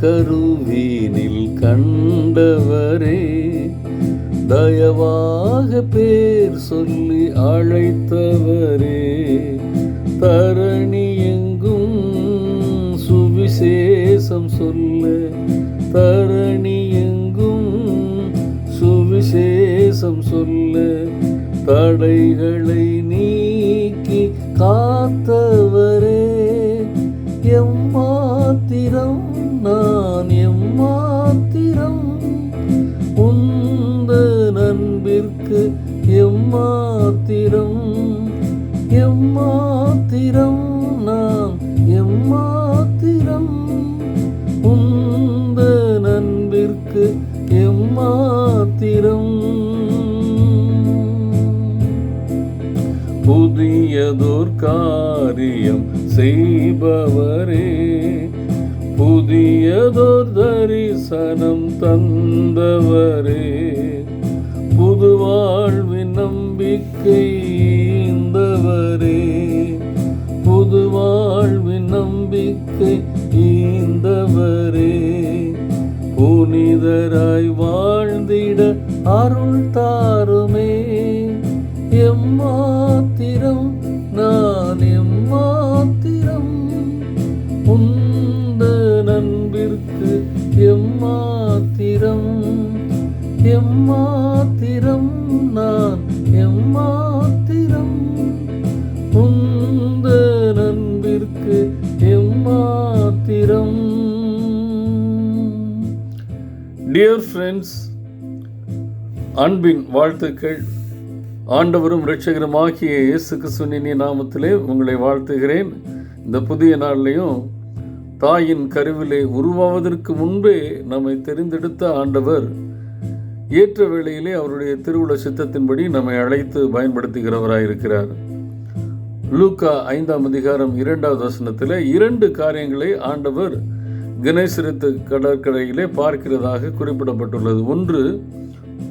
கருவீனில் கண்டவரே தயவாக பேர் சொல்லி அழைத்தவரே தரணி எங்கும் சுவிசேஷம் சொல்ல தரணி எங்கும் சுவிசேஷம் சொல்ல தடைகளை எனக்கு எம்மாத்திரம் எம்மாத்திரம் நான் எம்மாத்திரம். உந்த நண்பிற்கு எம்மாத்திரம். புதியதோர் காரியம் செய்பவரே புதியதோர் தரிசனம் தந்தவரே. வாழ்வி நம்பிக்கை ஈந்தவரே. புது வாழ்வி நம்பிக்கை ஈந்தவரே. புனிதராய் வாழ்ந்திட அருள் தாருமே. எம்மாத்திரம் நான் எம்மாத்திரம். உந்த நண்பிற்கு எம்மாத்திரம் எம்மா டியர் ஃப்ரெண்ட்ஸ் அன்பின் வாழ்த்துக்கள். ஆண்டவரும் ரட்சகருமாகிய இயேசு கிறிஸ்துவின் நாமத்திலே உங்களை வாழ்த்துகிறேன். இந்த புதிய நாள்லையும் தாயின் கருவிலே உருவாவதற்கு முன்பே நம்மை தெரிந்தெடுத்த ஆண்டவர் ஏற்ற வேளையிலே அவருடைய திருவுள சித்தத்தின்படி நம்மை அழைத்து பயன்படுத்துகிறவராயிருக்கிறார் லூக்கா ஐந்தாம் அதிகாரம் இரண்டாவது வசனத்தில் இரண்டு காரியங்களை ஆண்டவர் கணேசரத்து கடற்கரையிலே பார்க்கிறதாக குறிப்பிடப்பட்டுள்ளது. ஒன்று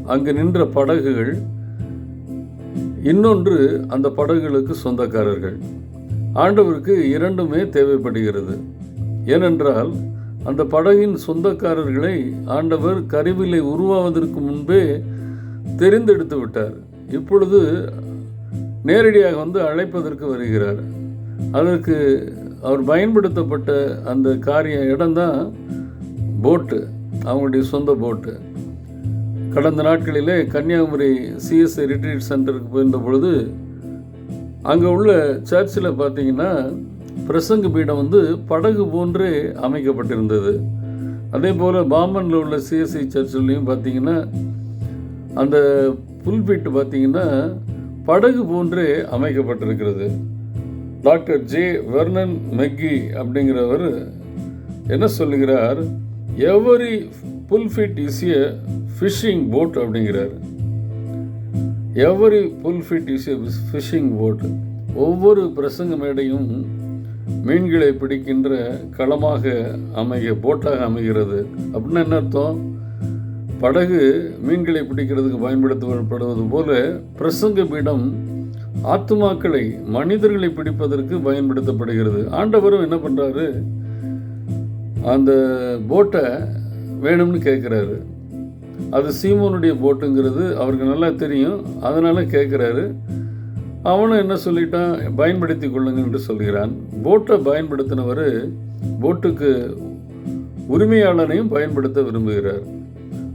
அங்கு நின்ற படகுகள். இன்னொன்று அந்த படகுகளுக்கு சொந்தக்காரர்கள். ஆண்டவருக்கு இரண்டுமே தேவைப்படுகிறது. ஏனென்றால் அந்த படகின் சொந்தக்காரர்களை ஆண்டவர் கருவிலை உருவாவதற்கு முன்பே தெரிந்தெடுத்து விட்டார். இப்பொழுது நேரடியாக வந்து அழைப்பதற்கு வருகிறார். அதற்கு அவர் பயன்படுத்தப்பட்ட அந்த காரிய இடம்தான் போட்டு அவங்களுடைய சொந்த போட்டு. கடந்த நாட்களிலே கன்னியாகுமரி சிஎஸ்ஐ ரிட்ரீட் சென்டருக்கு போயிருந்த பொழுது அங்கே உள்ள சர்ச்சில் பார்த்தீங்கன்னா பிரசங்க பீடம் வந்து படகு போன்றே அமைக்கப்பட்டிருந்தது. அதே போல் பாம்பனில் உள்ள சிஎஸ்ஐ சர்ச்சிலையும் பார்த்தீங்கன்னா அந்த புல்பீட்டு பார்த்தீங்கன்னா படகு போன்றே அமைக்கப்பட்டிருக்கிறது. டாக்டர் ஜே வெர்னன் மெக்கி அப்படிங்கிறவர் என்ன சொல்லுகிறார்? Every pulpit is a fishing boat அப்படிங்கிறார். Every pulpit is a fishing boat ஒவ்வொரு பிரசங்க மேடையும் மீன்களை பிடிக்கின்ற களமாக அமைக போட்டாக அமைகிறது. அப்படின்னா என்ன அர்த்தம்? படகு மீன்களை பிடிக்கிறதுக்கு பயன்படுத்தப்படுவது போல பிரசங்க பீடம் ஆத்துமாக்களை மனிதர்களை பிடிப்பதற்கு பயன்படுத்தப்படுகிறது. ஆண்டவரும் என்ன பண்ணுறாரு அந்த போட்டை வேணும்னு கேட்குறாரு. அது சீமோனுடைய போட்டுங்கிறது அவருக்கு நல்லா தெரியும். அதனால் கேட்குறாரு. அவனும் என்ன சொல்லிட்டான்? பயன்படுத்தி கொள்ளுங்க என்று சொல்கிறான். போட்டை பயன்படுத்தினவர் போட்டுக்கு உரிமையாளனையும் பயன்படுத்த விரும்புகிறார்.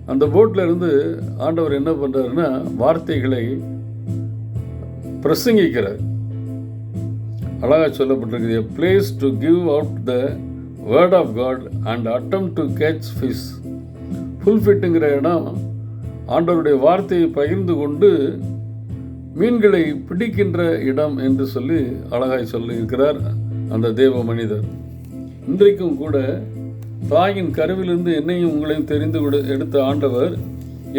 அந்த போட்டில் இருந்து ஆண்டவர் என்ன பண்ணுறாருன்னா வார்த்தைகளை பிரசங்கிக்கிறார் அழகாக சொல்லப்பட்டிருக்குது a place to give out the word of God and attempt to catch fish ஃபுல்ஃபிட்டுங்கிற இடம் ஆண்டவருடைய வார்த்தையை பகிர்ந்து கொண்டு மீன்களை பிடிக்கின்ற இடம் என்று சொல்லி அழகாய் சொல்லியிருக்கிறார் அந்த தேவ மனிதர். இன்றைக்கும் கூட தாயின் கருவிலிருந்து என்னையும் உங்களையும் தெரிந்து கொடு எடுத்த ஆண்டவர்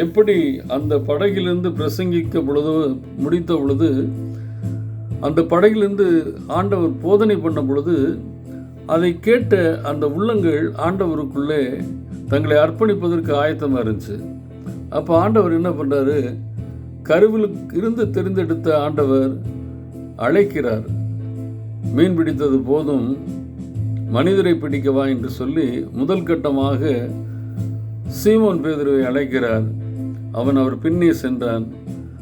எப்படி அந்த படகிலிருந்து பிரசங்கிக்க பொழுது முடித்த பொழுது அந்த படகிலிருந்து ஆண்டவர் போதனை பண்ண பொழுது அதை கேட்ட அந்த உள்ளங்கள் ஆண்டவருக்குள்ளே தங்களை அர்ப்பணிப்பதற்கு ஆயத்தமாக இருந்துச்சு. அப்போ ஆண்டவர் என்ன பண்ணுறாரு கருவில் இருந்து தெரிந்தெடுத்த ஆண்டவர் அழைக்கிறார். மீன் பிடித்தது போதும் மனிதரை பிடிக்கவா என்று சொல்லி முதல் கட்டமாக சீமோன் பேதுருவை அழைக்கிறார். அவன் அவர் பின்னே சென்றான்.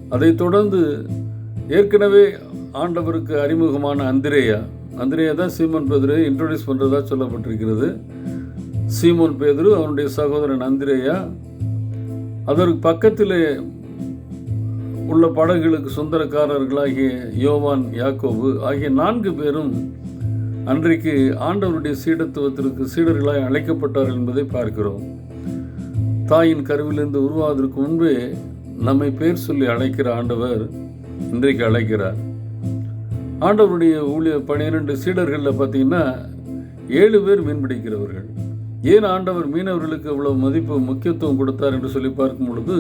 அதைத் தொடர்ந்து ஏற்கனவே ஆண்டவருக்கு அறிமுகமான அந்திரேயா அந்திரேயா தான் சீமோன் பேதுருவை இன்ட்ரோடியூஸ் பண்ணுறதா சொல்லப்பட்டிருக்கிறது. சீமோன் பேதுரு அவனுடைய சகோதரன் அந்திரேயா அதற்கு பக்கத்திலே உள்ள படகுகளுக்கு சொந்தக்காரர்களாகிய யோவான் யாக்கோபு ஆகிய நான்கு பேரும் அன்றைக்கு ஆண்டவருடைய சீடத்துவத்திற்கு சீடர்களாய் அழைக்கப்பட்டார்கள் என்பதை பார்க்கிறோம். தாயின் கருவிலிருந்து உருவாவதற்கு முன்பே நம்மை பேர் சொல்லி அழைக்கிற ஆண்டவர் இன்றைக்கு அழைக்கிறார். ஆண்டவருடைய ஊழிய பனிரெண்டு சீடர்களில் பார்த்தீங்கன்னா ஏழு பேர் மீன்பிடிக்கிறவர்கள். ஏன் ஆண்டவர் மீனவர்களுக்கு இவ்வளவு மதிப்பு முக்கியத்துவம் கொடுத்தார் என்று சொல்லி பார்க்கும் பொழுது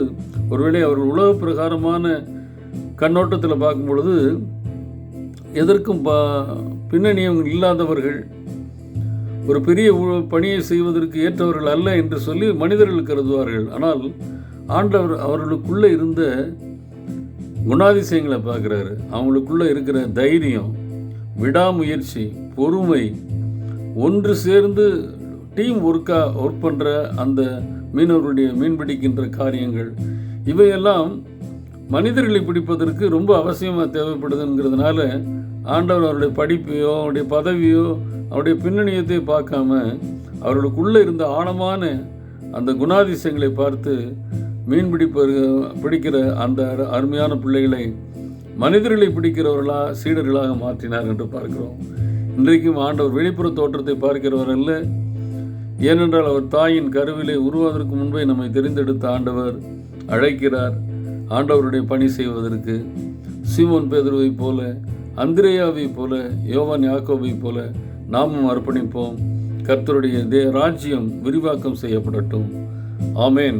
ஒருவேளை அவர்கள் உலக பிரகாரமான கண்ணோட்டத்தில் பார்க்கும் பொழுது எதற்கும் பா பின்னணியம் இல்லாதவர்கள் ஒரு பெரிய பணியை செய்வதற்கு ஏற்றவர்கள் அல்ல என்று சொல்லி மனிதர்கள் கருதுவார்கள். ஆனால் ஆண்டவர் அவர்களுக்குள்ளே இருந்த குணாதிசயங்களை பார்க்குறாரு. அவங்களுக்குள்ளே இருக்கிற தைரியம் விடாமுயற்சி பொறுமை ஒன்று சேர்ந்து டீம் ஒர்க்காக ஒர்க் பண்ணுற அந்த மீனவருடைய மீன் பிடிக்கின்ற காரியங்கள் இவையெல்லாம் மனிதர்களை பிடிப்பதற்கு ரொம்ப அவசியமாக தேவைப்படுதுங்கிறதுனால ஆண்டவர் அவருடைய படிப்பையோ அவருடைய பதவியோ அவருடைய பின்னணியத்தை பார்க்காம அவர்களுக்குள்ளே இருந்த ஆழமான அந்த குணாதிசயங்களை பார்த்து மீன் பிடிப்பவர் பிடிக்கிற அந்த அரு- அருமையான பிள்ளைகளை மனிதர்களை பிடிக்கிறவர்களா சீடர்களாக மாற்றினார் என்று பார்க்கிறோம். இன்றைக்கும் ஆண்டவர் வெளிப்புற தோற்றத்தை பார்க்கிறவர் அல்ல. ஏனென்றால் அவர் தாயின் கருவிலே உருவாவதற்கு முன்பே நம்மை தெரிந்தெடுத்த ஆண்டவர் அழைக்கிறார். ஆண்டவருடைய பணி செய்வதற்கு. சிவன் பேதுருவைப் போல அந்திரேயாவைப் போல யோவான் யாக்கோவை போல நாமும் அர்ப்பணிப்போம். கர்த்தருடைய தே ராஜ்யம் விரிவாக்கம் செய்யப்படட்டும். ஆமேன்.